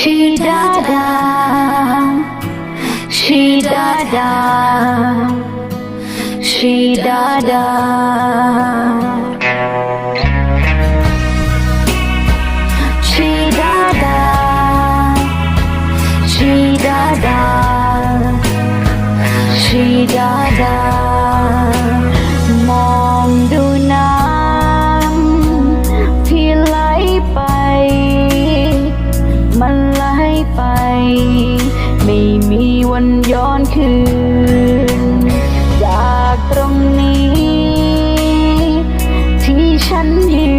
ชีดาดาชีดาดาชีดาดา วันย้อนคืน จากตรงนี้ ที่ฉันยื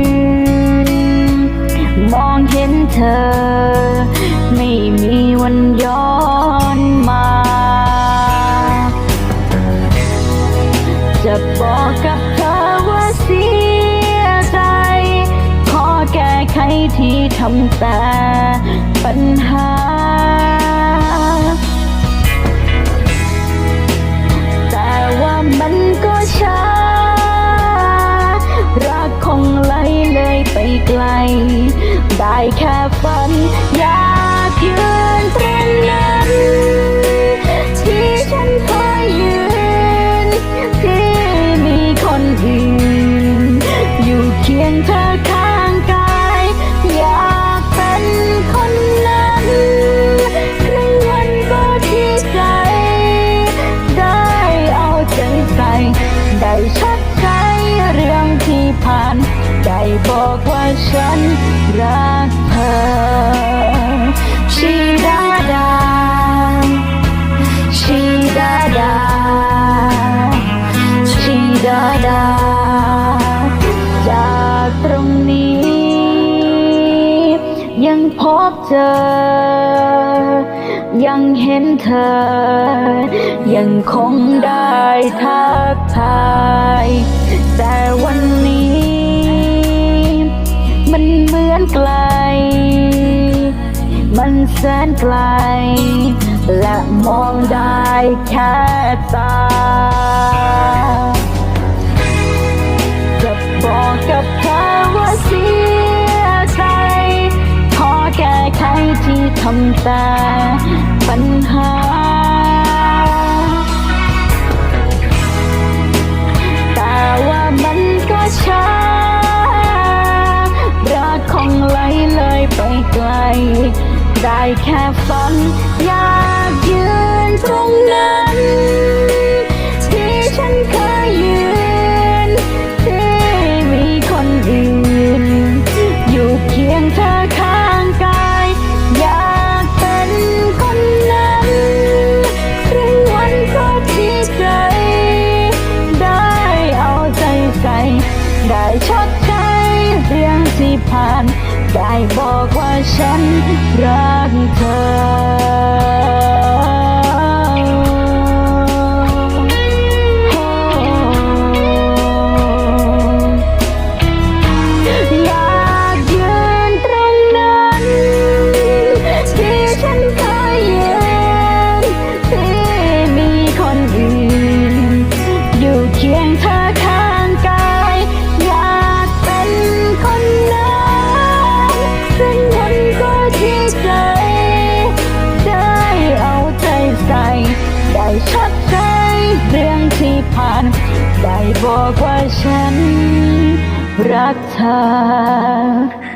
น มองเห็นเธอ ไม่มีวันย้อนมา จะบอกกับเธอว่าเสียใจ ขอแก้ไขที่ทำแต่ปัญหา ได้แบเจอ ยังเห็นเธอ ยังคงได้ทักทาย แต่วันนี้ มันเหมือนไกล มันแสนไกล และมองได้แค่ตา แต่ปัญหา แต่ว่ามันก็ช้ารักคงไหลเลยไปไกล ได้แค่ฝัน ได้บอกว่าฉันรักเธอ บอกว่าฉันรักเธอ